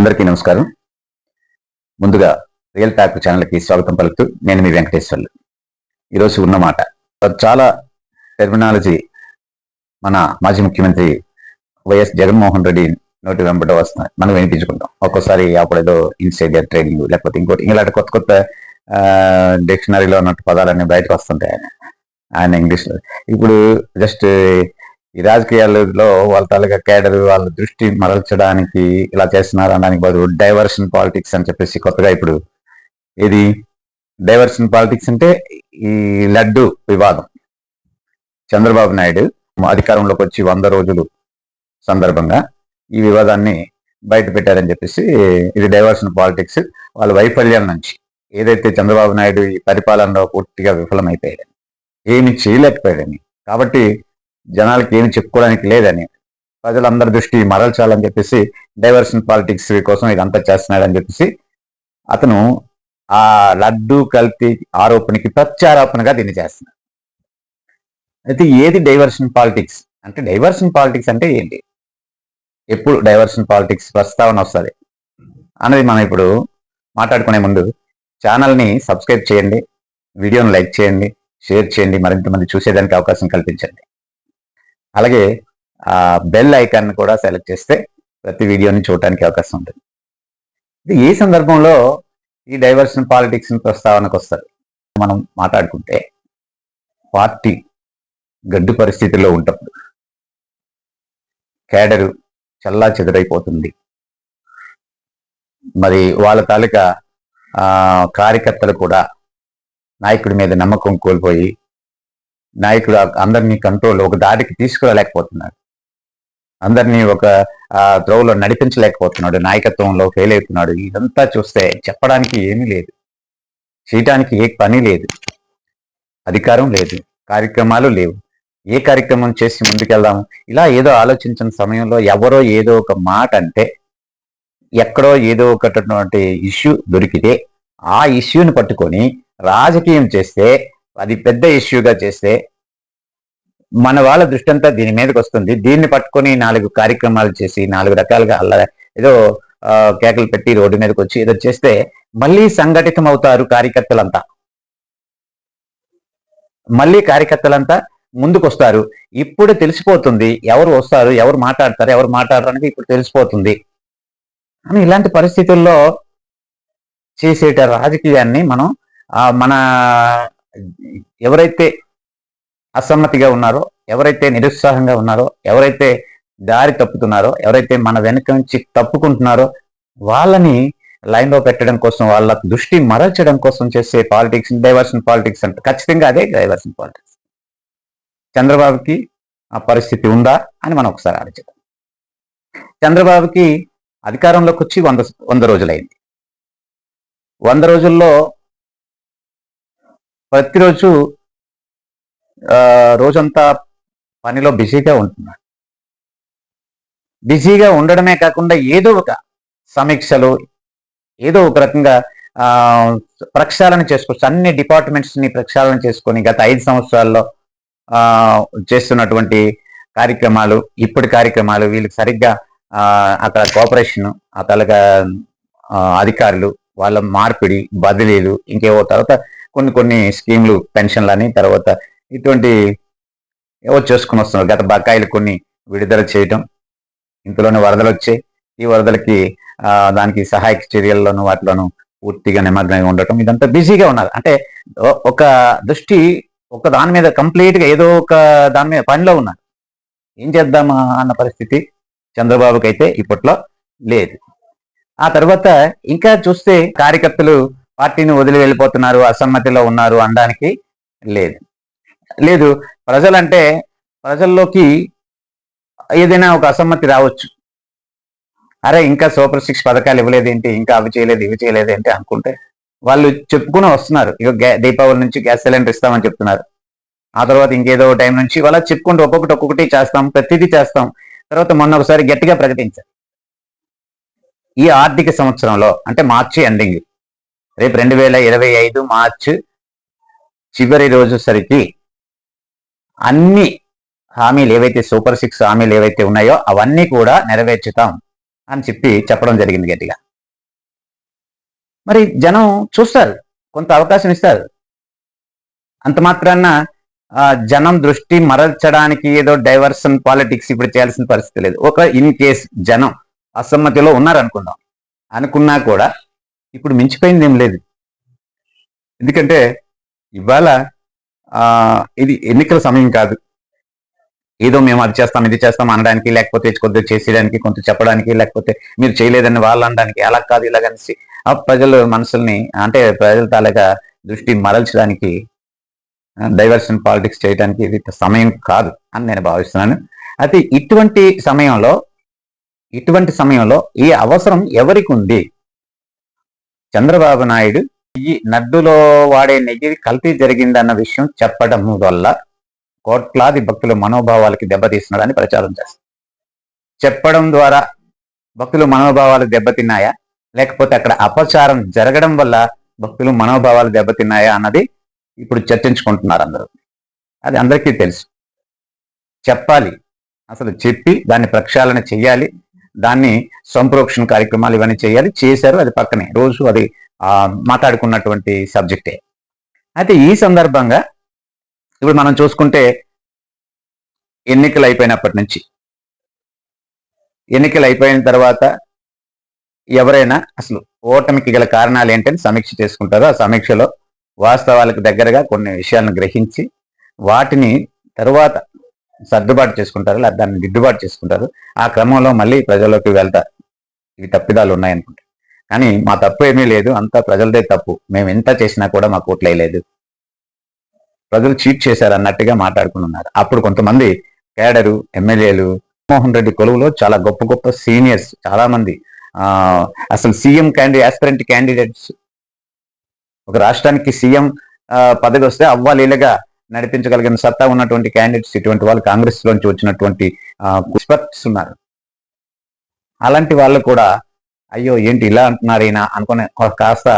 అందరికీ నమస్కారం. ముందుగా రియల్ టాక్ ఛానల్కి స్వాగతం పలుకుతూ నేను మీ వెంకటేశ్వర్లు. ఈరోజు ఉన్నమాట చాలా టెర్మినాలజీ మన మాజీ ముఖ్యమంత్రి వైఎస్ జగన్మోహన్ రెడ్డి నోటి వెంబట వస్తున్నాయి. మనం వినిపించుకుంటాం ఒక్కోసారి అప్పుడేదో ఇన్సైడర్ ట్రైనింగ్ లేకపోతే ఇంకోటి ఇలాంటి కొత్త కొత్త డిక్షనరీలో ఉన్నట్టు పదాలన్నీ బయటకు వస్తుంటాయి ఆయన ఆయన ఇంగ్లీష్ ఇప్పుడు జస్ట్ ఈ రాజకీయాలలో వాళ్ళ తాలూకా కేడర్ వాళ్ళ దృష్టి మరల్చడానికి ఇలా చేస్తున్నారు అనడానికి బదులు డైవర్షన్ పాలిటిక్స్ అని చెప్పేసి కొత్తగా ఇప్పుడు ఇది డైవర్షన్ పాలిటిక్స్ అంటే ఈ లడ్డు వివాదం. చంద్రబాబు నాయుడు అధికారంలోకి వచ్చి వంద రోజులు సందర్భంగా ఈ వివాదాన్ని బయట పెట్టారని చెప్పేసి ఇది డైవర్షన్ పాలిటిక్స్ వాళ్ళ వైఫల్యం నుంచి ఏదైతే చంద్రబాబు నాయుడు ఈ పరిపాలనలో పూర్తిగా విఫలమైపోయాడని ఏమి చేయలేకపోయాడని కాబట్టి జనాలకి ఏమి చెప్పుకోవడానికి లేదని ప్రజలందరి దృష్టి మరల్చాలని చెప్పేసి డైవర్షన్ పాలిటిక్స్ కోసం ఇదంతా చేస్తున్నాడని చెప్పేసి అతను ఆ లడ్డు కల్తీ ఆరోపణకి ప్రత్యారోపణగా దీన్ని చేస్తున్నాడు. అయితే ఏది డైవర్షన్ పాలిటిక్స్? అంటే డైవర్షన్ పాలిటిక్స్ అంటే ఏంటి? ఎప్పుడు డైవర్షన్ పాలిటిక్స్ ప్రస్తావన వస్తుంది? అనేది మనం ఇప్పుడు మాట్లాడుకునే ముందు ఛానల్ని సబ్స్క్రైబ్ చేయండి వీడియోని లైక్ చేయండి షేర్ చేయండి మరింత మంది చూసేదానికి అవకాశం కల్పించండి. అలాగే ఆ బెల్ ఐకాన్ కూడా సెలెక్ట్ చేస్తే ప్రతి వీడియోని చూడటానికి అవకాశం ఉంటుంది. ఇది ఈ సందర్భంలో ఈ డైవర్షన్ పాలిటిక్స్ ప్రస్తావనకు వస్తారు మనం మాట్లాడుకుంటే పార్టీ గడ్డు పరిస్థితిలో ఉంటప్పుడు కేడరు చల్లా చెదురైపోతుంది. మరి వాళ్ళ తాలూకా కార్యకర్తలు కూడా నాయకుడి మీద నమ్మకం కోల్పోయి నాయకుడు అందరినీ కంట్రోల్ ఒక దాటికి తీసుకురాలేకపోతున్నాడు. అందరినీ ఒక త్రోవలో నడిపించలేకపోతున్నాడు. నాయకత్వంలో ఫెయిల్ అవుతున్నాడు. ఇదంతా చూస్తే చెప్పడానికి ఏమీ లేదు. చేయటానికి ఏ పని లేదు. అధికారం లేదు. కార్యక్రమాలు లేవు. ఏ కార్యక్రమం చేసి ముందుకెళ్దాము ఇలా ఏదో ఆలోచించిన సమయంలో ఎవరో ఏదో ఒక మాట అంటే ఎక్కడో ఏదో ఒకటి ఇష్యూ దొరికితే ఆ ఇష్యూని పట్టుకొని రాజకీయం చేస్తే అది పెద్ద ఇష్యూగా చేస్తే మన వాళ్ళ దృష్టి అంతా దీని మీదకి వస్తుంది. దీన్ని పట్టుకొని నాలుగు కార్యక్రమాలు చేసి నాలుగు రకాలుగా అల్ల ఏదో కేకలు పెట్టి రోడ్డు మీదకి వచ్చి ఏదో చేస్తే మళ్ళీ సంఘటితం అవుతారు కార్యకర్తలంతా. మళ్ళీ కార్యకర్తలంతా ముందుకు వస్తారు ఇప్పుడు తెలిసిపోతుంది ఎవరు వస్తారు ఎవరు మాట్లాడతారు ఎవరు మాట్లాడరు అనేది ఇప్పుడు తెలిసిపోతుంది. అని ఇలాంటి పరిస్థితుల్లో చేసేట రాజకీయాన్ని మనం మన ఎవరైతే అసమ్మతిగా ఉన్నారో ఎవరైతే నిరుత్సాహంగా ఉన్నారో ఎవరైతే దారి తప్పుతున్నారో ఎవరైతే మన వెనుక నుంచి తప్పుకుంటున్నారో వాళ్ళని లైన్లో పెట్టడం కోసం వాళ్ళ దృష్టి మరల్చడం కోసం చేసే పాలిటిక్స్ డైవర్షన్ పాలిటిక్స్ అంటే. ఖచ్చితంగా అదే డైవర్షన్ పాలిటిక్స్. చంద్రబాబుకి ఆ పరిస్థితి ఉందా అని మనం ఒకసారి ఆలోచిద్దాం. చంద్రబాబుకి అధికారంలోకి వచ్చి వంద వంద రోజులైంది. వంద రోజుల్లో ప్రతిరోజు రోజంతా పనిలో బిజీగా ఉంటున్నాడు బిజీగా ఉండడమే కాకుండా ఏదో ఒక సమీక్షలు ఏదో ఒక రకంగా ప్రక్షాళన చేసుకోవచ్చు. అన్ని డిపార్ట్మెంట్స్ని ప్రక్షాళన చేసుకొని గత ఐదు సంవత్సరాల్లో చేస్తున్నటువంటి కార్యక్రమాలు ఇప్పటి కార్యక్రమాలు వీళ్ళకి సరిగ్గా అక్కడ కోఆపరేషన్ ఆ తలగా అధికారులు వాళ్ళ మార్పిడి బదిలీలు ఇంకేవో తర్వాత కొన్ని కొన్ని స్కీమ్లు అని తర్వాత ఇటువంటి ఏవో చేసుకుని వస్తున్నారు. గత బకాయిలు కొన్ని విడుదల చేయటం ఇంతలోనే వరదలు వచ్చాయి. ఈ వరదలకి దానికి సహాయక చర్యల్లోనూ వాటిలోనూ పూర్తిగా నిమగ్నంగా ఉండటం ఇదంతా బిజీగా ఉన్నారు. అంటే ఒక దృష్టి ఒక దాని మీద కంప్లీట్గా ఏదో ఒక దాని మీద పనిలో ఉన్నారు. ఏం చేద్దామా అన్న పరిస్థితి చంద్రబాబుకి అయితే ఇప్పట్లో లేదు. ఆ తర్వాత ఇంకా చూస్తే కార్యకర్తలు పార్టీని వదిలి వెళ్ళిపోతున్నారు అసమ్మతిలో ఉన్నారు అనడానికి లేదు. లేదు ప్రజలంటే ప్రజల్లోకి ఏదైనా ఒక అసమ్మతి రావచ్చు. అరే ఇంకా సూపర్ సిక్స్ పథకాలు ఇవ్వలేదేంటి? ఇంకా అవి చేయలేదు ఇవి చేయలేదేంటి అనుకుంటే వాళ్ళు చెప్పుకుని వస్తున్నారు. ఇక దీపావళి నుంచి గ్యాస్ సిలిండర్ ఇస్తామని చెప్తున్నారు. ఆ తర్వాత ఇంకేదో టైం నుంచి వాళ్ళ చెప్పుకుంటూ ఒక్కొక్కటి ఒక్కొక్కటి చేస్తాం ప్రతిదీ చేస్తాం. తర్వాత మొన్న ఒకసారి గట్టిగా ప్రకటించారు ఈ ఆర్థిక సంవత్సరంలో అంటే మార్చి ఎండింగ్ రేపు రెండు వేల ఇరవై ఐదు మార్చ్ చివరి రోజు సరికి అన్ని హామీలు ఏవైతే సూపర్ సిక్స్ హామీలు ఏవైతే ఉన్నాయో అవన్నీ కూడా నెరవేర్చుతాం అని చెప్పి చెప్పడం జరిగింది గట్టిగా. మరి జనం చూస్తారు కొంత అవకాశం ఇస్తారు. అంత మాత్రాన ఆ, జనం దృష్టి మరల్చడానికి ఏదో డైవర్షన్ పాలిటిక్స్ ఇప్పుడు చేయాల్సిన పరిస్థితి లేదు. ఒక ఇన్ కేస్ జనం అసమ్మతిలో ఉన్నారనుకుందాం. అనుకున్నా కూడా ఇప్పుడు మించిపోయింది ఏం లేదు. ఎందుకంటే ఇవాళ ఇది ఎన్నికల సమయం కాదు. ఏదో మేము అది చేస్తాం ఇది చేస్తాం అనడానికి లేకపోతే కొద్దిగా చేసేయడానికి కొంత చెప్పడానికి లేకపోతే మీరు చేయలేదని వాళ్ళు అనడానికి అలా కాదు ఇలా ఆ ప్రజల మనసుల్ని అంటే ప్రజల తాలూకా దృష్టి మరల్చడానికి డైవర్షన్ పాలిటిక్స్ చేయడానికి ఇది సమయం కాదు అని నేను భావిస్తున్నాను. అయితే ఇటువంటి సమయంలో ఇటువంటి సమయంలో ఈ అవసరం ఎవరికి ఉంది? చంద్రబాబు నాయుడు ఈ నడ్డులో వాడే నెయ్యి కల్తీ జరిగిందన్న విషయం చెప్పడం వల్ల కోట్లాది భక్తుల మనోభావాలకి దెబ్బతీస్తున్నాడని ప్రచారం చేస్తారు చెప్పడం ద్వారా భక్తుల మనోభావాలు దెబ్బతిన్నాయా? లేకపోతే అక్కడ అపచారం జరగడం వల్ల భక్తులు మనోభావాలు దెబ్బతిన్నాయా అన్నది ఇప్పుడు చర్చించుకుంటున్నారు అందరూ. అది అందరికీ తెలుసు. చెప్పాలి. అసలు చెప్పి దాన్ని ప్రక్షాళన చేయాలి దాన్ని సంప్రోక్షణ కార్యక్రమాలు ఇవన్నీ చేయాలి. చేశారు అది పక్కనే. రోజు అది మాట్లాడుకున్నటువంటి సబ్జెక్టే. అయితే ఈ సందర్భంగా ఇప్పుడు మనం చూసుకుంటే ఎన్నికలు అయిపోయినప్పటి నుంచి ఎన్నికలు అయిపోయిన తర్వాత ఎవరైనా అసలు ఓటమికి గల కారణాలు ఏంటని సమీక్ష చేసుకుంటారు. ఆ సమీక్షలో వాస్తవాలకు దగ్గరగా కొన్ని విషయాలను గ్రహించి వాటిని తరువాత సర్దుబాటు చేసుకుంటారు లేదా దాన్ని దిద్దుబాటు చేసుకుంటారు. ఆ క్రమంలో మళ్ళీ ప్రజల్లోకి వెళ్తారు ఇవి తప్పిదాలు ఉన్నాయనుకుంటారు కానీ మా తప్పు ఏమీ లేదు. అంతా ప్రజలదే తప్పు. మేము ఎంత చేసినా కూడా మాకు ఓట్లేదు ప్రజలు చీట్ చేశారు అన్నట్టుగా మాట్లాడుకుని ఉన్నారు అప్పుడు కొంతమంది కేడరు ఎమ్మెల్యేలు మోహన్ రెడ్డి కొలువులో చాలా గొప్ప గొప్ప సీనియర్స్ చాలా మంది అసలు సీఎం క్యాండిడేట్ ఆస్పిరెంట్ క్యాండిడేట్స్. ఒక రాష్ట్రానికి సీఎం పదవి వస్తే అవ్వాలీలుగా నడిపించగలిగిన సత్తా ఉన్నటువంటి క్యాండిడేట్స్ ఇటువంటి వాళ్ళు కాంగ్రెస్ లోంచి వచ్చినటువంటి ఎక్స్పర్ట్స్ ఉన్నారు అలాంటి వాళ్ళు కూడా అయ్యో ఏంటి ఇలా అంటున్నారు ఈయన అనుకునే ఒక కాస్త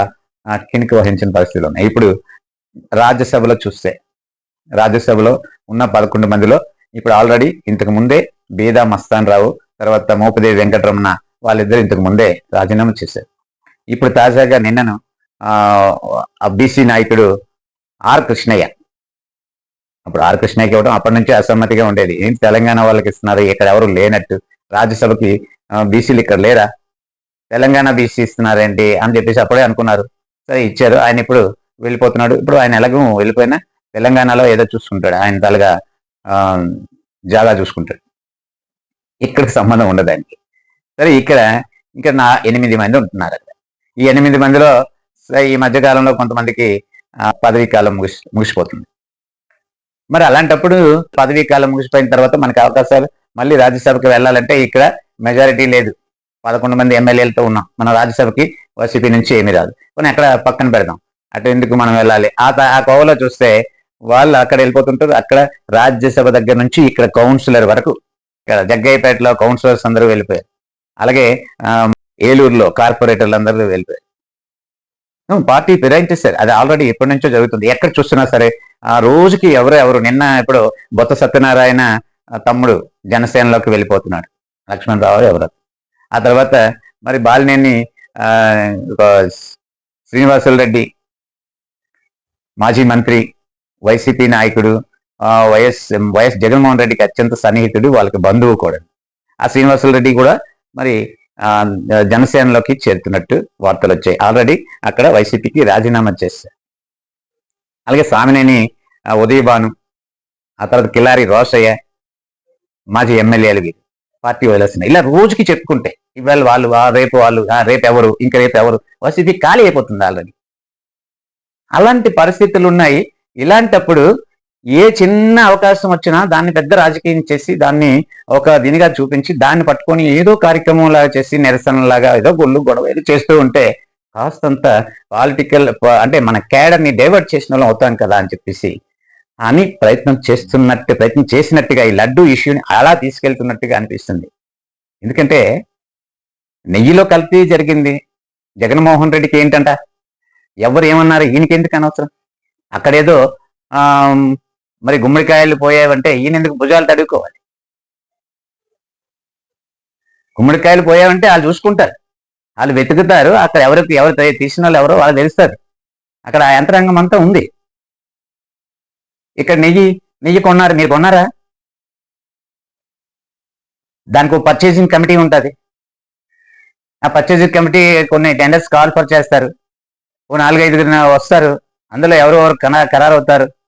ఆ, కినికి వహించిన పరిస్థితులు ఉన్నాయి. ఇప్పుడు రాజ్యసభలో చూస్తే రాజ్యసభలో ఉన్న పదకొండు మందిలో ఇప్పుడు ఆల్రెడీ ఇంతకు ముందే బీదా మస్తాన్ రావు తర్వాత మోపదేవి వెంకటరమణ వాళ్ళిద్దరు ఇంతకు ముందే రాజీనామా చేశారు. ఇప్పుడు తాజాగా నిన్నను ఆ బీసీ నాయకుడు ఆర్ కృష్ణయ్య అప్పుడు ఆర్ కృష్ణకి ఇవ్వడం అప్పటి నుంచి అసమ్మతిగా ఉండేది. ఏంటి తెలంగాణ వాళ్ళకి ఇస్తున్నారు? ఇక్కడ ఎవరు లేనట్టు. రాజ్యసభకి బీసీలు ఇక్కడ లేరా? తెలంగాణ బీసీ ఇస్తున్నారేంటి? అని చెప్పేసి అప్పుడే అనుకున్నారు. సరే ఇచ్చారు. ఆయన ఇప్పుడు వెళ్ళిపోతున్నాడు. ఇప్పుడు ఆయన ఎలాగూ వెళ్ళిపోయినా తెలంగాణలో ఏదో చూసుకుంటాడు. ఆయన తలగా జాగా చూసుకుంటాడు. ఇక్కడికి సంబంధం ఉండదు ఆయనకి. సరే ఇక్కడ ఇంకా నా ఎనిమిది మంది ఉంటున్నారు అక్కడ. ఈ ఎనిమిది మందిలో సరే ఈ మధ్య కాలంలో కొంతమందికి పదవీ కాలం ముగిసి ముగిసిపోతుంది. మరి అలాంటప్పుడు పదవీ కాలం ముగిసిపోయిన తర్వాత మనకి అవకాశాలు మళ్ళీ రాజ్యసభకి వెళ్ళాలంటే ఇక్కడ మెజారిటీ లేదు. పదకొండు మంది ఎమ్మెల్యేలతో ఉన్నాం. మన రాజ్యసభకి వైసీపీ నుంచి ఏమీ రాదు. కానీ అక్కడ పక్కన పెడదాం. అటు ఎందుకు మనం వెళ్ళాలి? ఆ ఆ కోవలో చూస్తే వాళ్ళు అక్కడ వెళ్ళిపోతుంటారు. అక్కడ రాజ్యసభ దగ్గర నుంచి ఇక్కడ కౌన్సిలర్ వరకు ఇక్కడ జగ్గయ్యపేటలో కౌన్సిలర్స్ అందరూ వెళ్ళిపోయారు. అలాగే ఏలూరులో కార్పొరేటర్లు అందరూ వెళ్ళిపోయారు. పార్టీ ఫిరాయించేస్తారు అది ఆల్రెడీ ఎప్పటి నుంచో జరుగుతుంది. ఎక్కడ చూస్తున్నా సరే ఆ రోజుకి ఎవరు ఎవరు నిన్న ఇప్పుడు బొత్త సత్యనారాయణ తమ్ముడు జనసేనలోకి వెళ్ళిపోతున్నాడు. లక్ష్మణ్ రావు ఎవరు. ఆ తర్వాత మరి బాలినేని ఒక శ్రీనివాసులు రెడ్డి మాజీ మంత్రి వైసీపీ నాయకుడు వైఎస్ వైఎస్ జగన్మోహన్ రెడ్డికి అత్యంత సన్నిహితుడు వాళ్ళకి బంధువు కూడా. ఆ శ్రీనివాసులు రెడ్డి కూడా మరి జనసేనలోకి చేరుతున్నట్టు వార్తలు వచ్చాయి. ఆల్రెడీ అక్కడ వైసీపీకి రాజీనామా చేశారు. అలాగే సామినేని ఉదయభాను ఆ తర్వాత కిలారి రోషయ్య మాజీ ఎమ్మెల్యేలు వీరు పార్టీ వదిలేస్తున్నాయి ఇలా రోజుకి చెప్పుకుంటే ఇవాళ వాళ్ళు రేపు వాళ్ళు రేపు ఎవరు ఇంకా రేపు ఎవరు వైసీపీ ఖాళీ అయిపోతుంది ఆల్రెడీ అలాంటి పరిస్థితులు ఉన్నాయి. ఇలాంటప్పుడు ఏ చిన్న అవకాశం వచ్చినా దాన్ని పెద్ద రాజకీయం చేసి దాన్ని ఒక దీనిగా చూపించి దాన్ని పట్టుకొని ఏదో కార్యక్రమం లాగా చేసి నిరసనలాగా ఏదో గొల్లు గొడవ ఏదో చేస్తూ ఉంటే కాస్తంత పాలిటికల్ అంటే మన క్యాడర్ని డైవర్ట్ చేసిన వాళ్ళం అవుతాం కదా అని చెప్పేసి అని ప్రయత్నం చేస్తున్నట్టు ప్రయత్నం చేసినట్టుగా ఈ లడ్డు ఇష్యూని అలా తీసుకెళ్తున్నట్టుగా అనిపిస్తుంది. ఎందుకంటే నెయ్యిలో కల్తీ జరిగింది. జగన్మోహన్ రెడ్డికి ఏంటంట? ఎవరు ఏమన్నారు? ఈయనకి ఎందుకు అనవసరం? అక్కడేదో ఆమ్, మరి గుమ్మడికాయలు పోయావంటే ఈయన ఎందుకు భుజాలు తడుకోవాలి గుమ్మడికాయలు పోయావంటే వాళ్ళు చూసుకుంటారు. వాళ్ళు వెతుకుతారు. అక్కడ ఎవరికి ఎవరు తీసిన వాళ్ళు ఎవరో వాళ్ళు తెలుస్తారు అక్కడ ఆ యంత్రాంగం అంతా ఉంది. ఇక్కడ నెయ్యి నెయ్యి కొన్నారు. మీరు కొన్నారా? దానికి ఒక పర్చేసింగ్ కమిటీ ఉంటుంది. ఆ పర్చేసింగ్ కమిటీ కొన్ని టెండర్స్ కాల్ ఫర్ చేస్తారు. ఓ నాలుగైదుగురు వస్తారు. అందులో ఎవరు ఎవరు కన- ఖరారు అవుతారు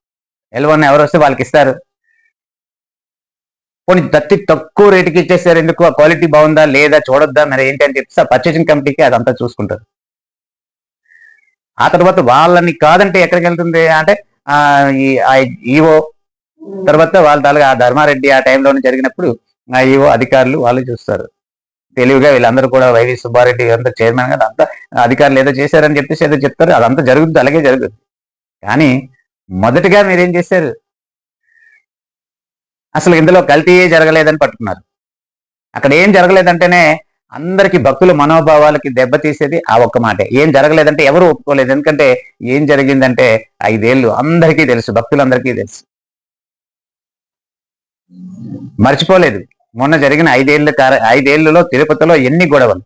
ఎల్వన్ ఎవరు వస్తే వాళ్ళకి ఇస్తారు. కొన్ని తట్టి తక్కువ రేటుకి ఇచ్చేస్తారు ఎందుకు? ఆ క్వాలిటీ బాగుందా? లేదా? చూడొద్దా? మరి ఏంటి అని చెప్పి పర్చేసింగ్ కమిటీకి అదంతా చూసుకుంటారు. ఆ తర్వాత వాళ్ళని కాదంటే ఎక్కడికి వెళ్తుంది? అంటే ఆ ఈఓ తర్వాత వాళ్ళ తాలూకా ఆ ధర్మారెడ్డి ఆ టైంలో జరిగినప్పుడు ఆ ఈఓ అధికారులు వాళ్ళు చూస్తారు. తెలివిగా వీళ్ళందరూ కూడా వైవి సుబ్బారెడ్డి అంతా చైర్మన్ గారు అంతా అధికారులు ఏదో చేశారని చెప్పేసి ఏదో చెప్తారు. అదంతా జరుగుతుంది అలాగే జరుగుతుంది కానీ మొదటిగా మీరేం చేశారు? అసలు ఇందులో కల్తీయే జరగలేదని పట్టుకున్నారు. అక్కడ ఏం జరగలేదంటేనే అందరికి భక్తుల మనోభావాలకి దెబ్బతీసేది ఆ ఒక్క మాటే. ఏం జరగలేదంటే ఎవరు ఒప్పుకోలేదు. ఎందుకంటే ఏం జరిగిందంటే ఐదేళ్ళు అందరికీ తెలుసు భక్తులందరికీ తెలుసు. మర్చిపోలేదు. మొన్న జరిగిన ఐదేళ్ళ కార- ఐదేళ్ళలో తిరుపతిలో ఎన్ని గొడవలు?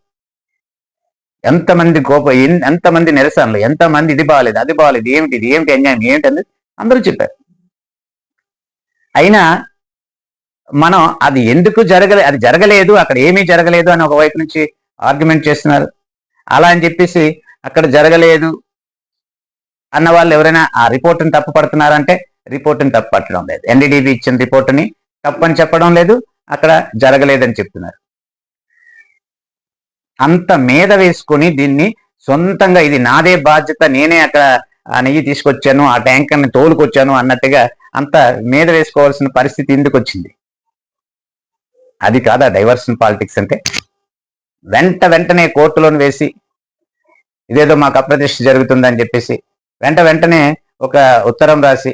ఎంతమంది కోప ఎంతమంది నిరసనలు ఎంతమంది ఇది బాగాలేదు అది బాగాలేదు ఏమిటి ఇది ఏమిటి అన్యాయం ఏమిటి అనేది అందరూ చెప్పారు. అయినా మనం అది ఎందుకు జరగలే అది జరగలేదు అక్కడ ఏమీ జరగలేదు అని ఒకవైపు నుంచి ఆర్గ్యుమెంట్ చేస్తున్నారు. అలా అని చెప్పేసి అక్కడ జరగలేదు అన్న వాళ్ళు ఎవరైనా ఆ రిపోర్ట్ని తప్పు పడుతున్నారంటే రిపోర్ట్ని తప్పు పట్టడం లేదు. ఎన్డీడీబీ ఇచ్చిన రిపోర్ట్ని తప్పని చెప్పడం లేదు అక్కడ జరగలేదని చెప్తున్నారు. అంత మీద వేసుకొని దీన్ని సొంతంగా ఇది నాదే బాధ్యత నేనే అక్కడ ఆ నెయ్యి తీసుకొచ్చాను ఆ ట్యాంకర్ని తోలుకొచ్చాను అన్నట్టుగా అంత మీద వేసుకోవాల్సిన పరిస్థితి ఎందుకు వచ్చింది? అది కాదా డైవర్షన్ పాలిటిక్స్ అంటే? వెంట వెంటనే కోర్టులోని వేసి ఇదేదో మాకు అప్రతిష్ట జరుగుతుందని చెప్పేసి వెంట వెంటనే ఒక ఉత్తరం రాసి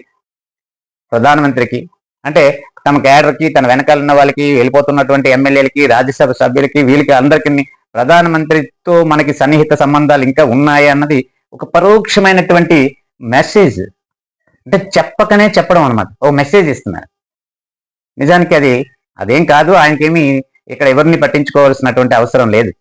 ప్రధానమంత్రికి అంటే తమ క్యాడర్కి తన వెనకాల ఉన్న వాళ్ళకి వెళ్ళిపోతున్నటువంటి ఎమ్మెల్యేలకి రాజ్యసభ సభ్యులకి వీళ్ళకి అందరికి ప్రధానమంత్రితో మనకి సన్నిహిత సంబంధాలు ఇంకా ఉన్నాయి అన్నది ఒక పరోక్షమైనటువంటి మెసేజ్ అంటే చెప్పకనే చెప్పడం అనమాట ఓ మెసేజ్ ఇస్తున్నారు. నిజానికి అది అదేం కాదు ఆయనకేమి ఇక్కడ ఎవరిని పట్టించుకోవాల్సినటువంటి అవసరం లేదు.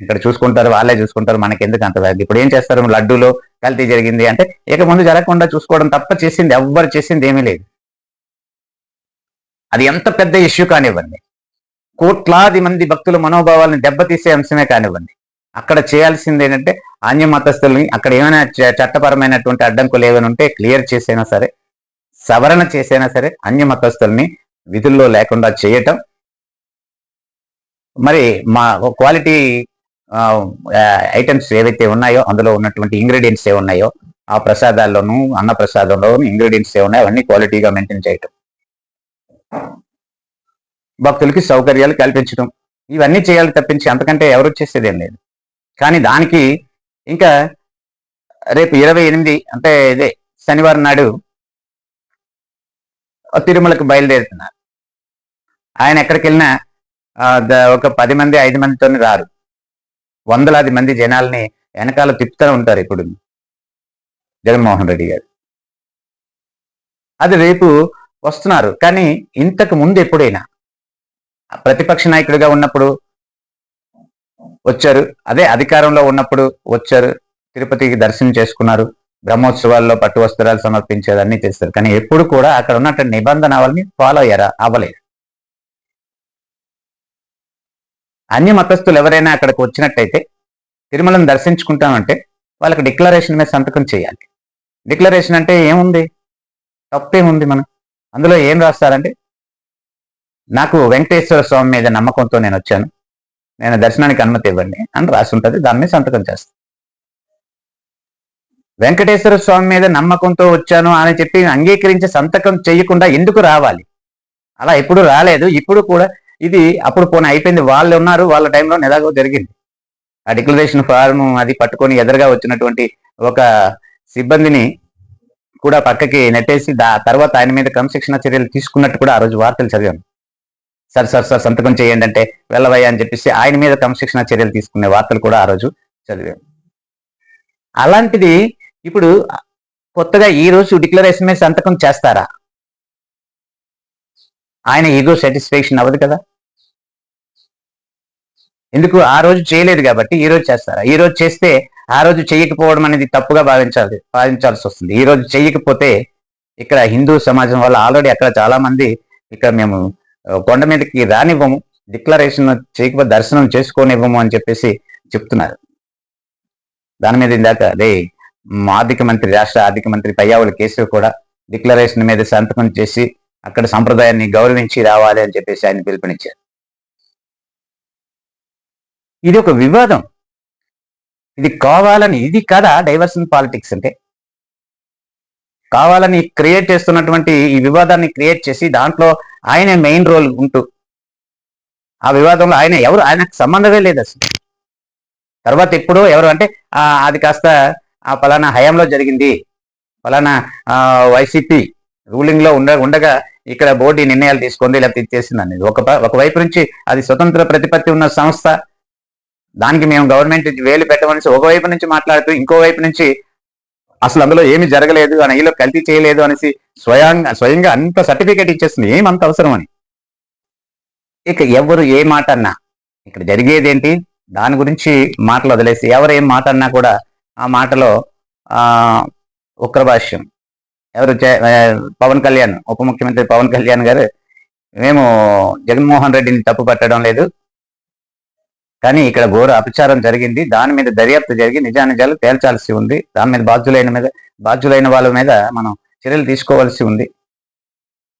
ఇక్కడ చూసుకుంటారు వాళ్ళే చూసుకుంటారు మనకెందుకు అంత ఇప్పుడు ఏం చేస్తారు? లడ్డూలో కల్తీ జరిగింది అంటే ఇక ముందు జరగకుండా చూసుకోవడం తప్ప చేసింది ఎవ్వరు చేసింది ఏమీ లేదు. అది ఎంత పెద్ద ఇష్యూ కానివ్వండి. కోట్లాది మంది భక్తుల మనోభావాలను దెబ్బతీసే అంశమే కానివ్వండి. అక్కడ చేయాల్సింది ఏంటంటే ఆన్య మతస్థుల్ని అక్కడ ఏమైనా చట్టపరమైనటువంటి అడ్డంకులు ఏమైనా ఉంటే క్లియర్ చేసైనా సరే సవరణ చేసైనా సరే అన్య మతస్థుల్ని విధుల్లో లేకుండా చేయటం. మరి మా క్వాలిటీ ఐటమ్స్ ఏవైతే ఉన్నాయో అందులో ఉన్నటువంటి ఇంగ్రీడియంట్స్ ఏ ఉన్నాయో ఆ ప్రసాదాల్లోనూ అన్న ప్రసాదంలోనూ ఇంగ్రీడియంట్స్ ఏ ఉన్నాయో అవన్నీ క్వాలిటీగా మెయింటైన్ చేయటం. భక్తులకి సౌకర్యాలు కల్పించడం. ఇవన్నీ చేయాలి తప్పించి అంతకంటే ఎవరు వచ్చేసేదేం లేదు. కానీ దానికి ఇంకా రేపు ఇరవై ఎనిమిది అంటే ఇదే శనివారం నాడు తిరుమలకు బయలుదేరుతున్నారు. ఆయన ఎక్కడికి వెళ్ళినా ఒక పది మంది ఐదు మందితో రారు. వందలాది మంది జనాల్ని వెనకాల తిప్పుతూ ఉంటారు ఇప్పుడు జగన్మోహన్ రెడ్డి గారు. అది రేపు వస్తున్నారు. కానీ ఇంతకు ముందు ఎప్పుడైనా ప్రతిపక్ష నాయకుడిగా ఉన్నప్పుడు వచ్చారు. అదే అధికారంలో ఉన్నప్పుడు వచ్చారు. తిరుపతికి దర్శనం చేసుకున్నారు. బ్రహ్మోత్సవాల్లో పట్టు వస్త్రాలు సమర్పించేది అన్ని చేస్తారు కానీ ఎప్పుడు కూడా అక్కడ ఉన్నటువంటి నిబంధన ఫాలో అయ్యారా? అవ్వలేదు. అన్య మతస్థులు ఎవరైనా అక్కడికి వచ్చినట్టయితే తిరుమలను దర్శించుకుంటామంటే వాళ్ళకి డిక్లరేషన్ మీద సంతకం చేయాలి. డిక్లరేషన్ అంటే ఏముంది? తప్పేముంది మనం అందులో ఏం రాస్తారంటే నాకు వెంకటేశ్వర స్వామి మీద నమ్మకంతో నేను వచ్చాను. నేను దర్శనానికి అనుమతి ఇవ్వండి అని రాసి ఉంటుంది దాని మీద సంతకం చేస్తాను వెంకటేశ్వర స్వామి మీద నమ్మకంతో వచ్చాను అని చెప్పి అంగీకరించి సంతకం చేయకుండా ఎందుకు రావాలి? అలా ఎప్పుడు రాలేదు. ఇప్పుడు కూడా ఇది అప్పుడు పోనీ అయిపోయింది. వాళ్ళు ఉన్నారు వాళ్ళ టైంలో ఎలాగో జరిగింది. ఆ డిక్లరేషన్ ఫార్మ్ అది పట్టుకొని ఎదురుగా వచ్చినటువంటి ఒక సిబ్బందిని కూడా పక్కకి నెట్టేసి దా తర్వాత ఆయన మీద క్రమశిక్షణ చర్యలు తీసుకున్నట్టు కూడా ఆ రోజు వార్తలు చదివాను. సార్ సార్ సార్ సంతకం చేయండి అంటే వెళ్ళవయ్యా అని చెప్పేసి ఆయన మీద క్రమశిక్షణ చర్యలు తీసుకునే వార్తలు కూడా ఆ రోజు చదివాం. అలాంటిది ఇప్పుడు కొత్తగా ఈ రోజు డిక్లరేషన్ మీద సంతకం చేస్తారా? ఆయన ఈగో సాటిస్ఫాక్షన్ అవ్వదు కదా? ఎందుకు? ఆ రోజు చేయలేదు కాబట్టి ఈ రోజు చేస్తారా? ఈ రోజు చేస్తే ఆ రోజు చేయకపోవడం అనేది తప్పుగా భావించాలి భావించాల్సి వస్తుంది. ఈ రోజు చేయకపోతే ఇక్కడ హిందూ సమాజం వల్ల ఆల్రెడీ అక్కడ చాలా మంది ఇక్కడ మేము కొండ మీదకి రానివ్వము. డిక్లరేషన్ చేయకపోతే దర్శనం చేసుకోనివ్వము అని చెప్పేసి చెప్తున్నారు. దాని మీద ఇందాక అదే ఆర్థిక మంత్రి రాష్ట్ర ఆర్థిక మంత్రి పయ్యావుల కేసీఆర్ కూడా డిక్లరేషన్ మీద సంతకం చేసి అక్కడ సంప్రదాయాన్ని గౌరవించి రావాలి అని చెప్పేసి ఆయన పిలుపునిచ్చారు. ఇది ఒక వివాదం. ఇది కావాలని ఇది కదా డైవర్షన్ పాలిటిక్స్ అంటే? కావాలని క్రియేట్ చేస్తున్నటువంటి ఈ వివాదాన్ని క్రియేట్ చేసి దాంట్లో ఆయనే మెయిన్ రోల్ ఉంటూ. ఆ వివాదంలో ఆయన ఎవరు? ఆయనకు సంబంధమే లేదు అసలు. తర్వాత ఎప్పుడు ఎవరు అంటే అది కాస్త ఆ ఫలానా హయాంలో జరిగింది. ఫలానా వైసీపీ రూలింగ్లో ఉండ ఉండగా ఇక్కడ బోర్డు ఈ నిర్ణయాలు తీసుకుంది లేకపోతే ఇచ్చేసింది అనేది. ఒక ఒకవైపు ఒక వైపు నుంచి అది స్వతంత్ర ప్రతిపత్తి ఉన్న సంస్థ. దానికి మేము గవర్నమెంట్ వేలు పెట్టమని ఒక వైపు నుంచి మాట్లాడుతూ ఇంకో వైపు నుంచి అసలు అందులో ఏమి జరగలేదు అని ఇలా కల్తీ చేయలేదు అనేసి స్వయంగా స్వయంగా అంత సర్టిఫికేట్ ఇచ్చేస్తుంది ఏమంత అవసరం అని? ఇక ఎవరు ఏ మాట అన్నా ఇక్కడ జరిగేది ఏంటి? దాని గురించి మాటలు వదిలేసి ఎవరు ఏం మాట అన్నా కూడా ఆ మాటలో ఆ ఉగ్ర భాష్యం. ఎవరు పవన్ కళ్యాణ్ ఉప ముఖ్యమంత్రి పవన్ కళ్యాణ్ గారు మేము జగన్మోహన్ రెడ్డిని తప్పు పట్టడం లేదు. కానీ ఇక్కడ ఘోర అపచారం జరిగింది. దాని మీద దర్యాప్తు జరిగి నిజానిజాలు తేల్చాల్సి ఉంది. దాని మీద బాధ్యులైన మీద బాధ్యులైన వాళ్ళ మీద మనం చర్యలు తీసుకోవాల్సి ఉంది.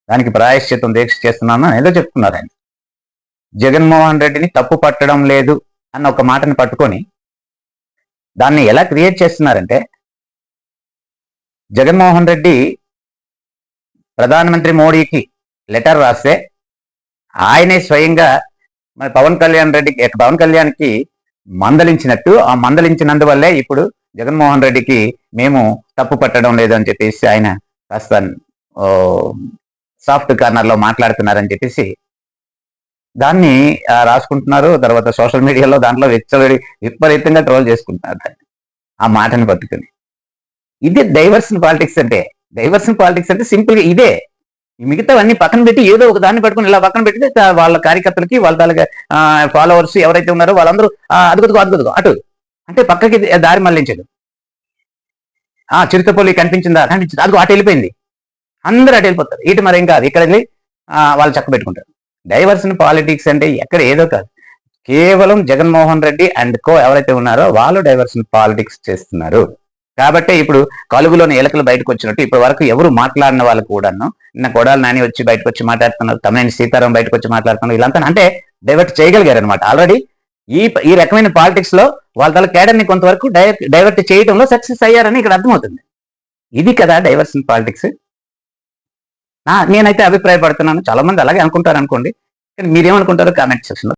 దానికి ప్రాయశ్చితం దీక్ష చేస్తున్నాను ఏదో చెప్తున్నారు ఆయన. జగన్మోహన్ రెడ్డిని తప్పు పట్టడం లేదు అన్న ఒక మాటని పట్టుకొని దాన్ని ఎలా క్రియేట్ చేస్తున్నారంటే జగన్మోహన్ రెడ్డి ప్రధానమంత్రి మోడీకి లెటర్ రాస్తే ఆయనే స్వయంగా మరి పవన్ కళ్యాణ్ రెడ్డికి పవన్ కళ్యాణ్కి మందలించినట్టు ఆ మందలించినందువల్లే ఇప్పుడు జగన్మోహన్ రెడ్డికి మేము తప్పు పట్టడం లేదు అని చెప్పేసి ఆయన కాస్త సాఫ్ట్ కార్నర్లో మాట్లాడుతున్నారని చెప్పేసి దాన్ని రాసుకుంటున్నారు. తర్వాత సోషల్ మీడియాలో దాంట్లో విచ్చలడి విపరీతంగా ట్రోల్ చేసుకుంటున్నారు దాన్ని ఆ మాటని పట్టుకుని. ఇదే డైవర్సన్ పాలిటిక్స్ అంటే డైవర్సన్ పాలిటిక్స్ అంటే సింపుల్గా ఇదే. మిగతావన్నీ పక్కన పెట్టి ఏదో ఒక దాన్ని పట్టుకుని ఇలా పక్కన పెట్టి వాళ్ళ కార్యకర్తలకి వాళ్ళ ఫాలోవర్స్ ఎవరైతే ఉన్నారో వాళ్ళందరూ అదుగుతుకో అదుగుతుకో అటు. అంటే పక్కకి దారి మళ్ళించదు. ఆ చిరుతపల్లి కనిపించిందా? కనిపించింది. అదిగో అటు వెళ్ళిపోయింది. అందరూ అటు వెళ్ళిపోతారు. ఇటు మరేం కాదు. ఇక్కడ వెళ్ళి వాళ్ళు చక్క పెట్టుకుంటారు. డైవర్సన్ పాలిటిక్స్ అంటే ఎక్కడ ఏదో కాదు. కేవలం జగన్మోహన్ రెడ్డి అండ్ కో ఎవరైతే ఉన్నారో వాళ్ళు డైవర్సన్ పాలిటిక్స్ చేస్తున్నారు. కాబట్టి ఇప్పుడు కలుగులోని ఎలకలు బయటకు వచ్చినట్టు ఇప్పటి వరకు ఎవరు మాట్లాడిన వాళ్ళు కూడాను నిన్న కొడాలి నాని వచ్చి బయటకు వచ్చి మాట్లాడుతున్నారు తమిళని సీతారాం బయటకు వచ్చి మాట్లాడుతున్నారు వీళ్ళంతా అంటే డైవర్ట్ చేయగలిగారు అనమాట ఆల్రెడీ ఈ ఈ రకమైన పాలిటిక్స్లో వాళ్ళ తల కేడర్ని కొంతవరకు డైవర్ట్ చేయడంలో సక్సెస్ అయ్యారని ఇక్కడ అర్థమవుతుంది. ఇది కదా డైవర్షన్ పాలిటిక్స్ నేనైతే అభిప్రాయపడుతున్నాను. చాలా మంది అలాగే అనుకుంటారు అనుకోండి కానీ మీరేమనుకుంటారో కామెంట్ సెక్షన్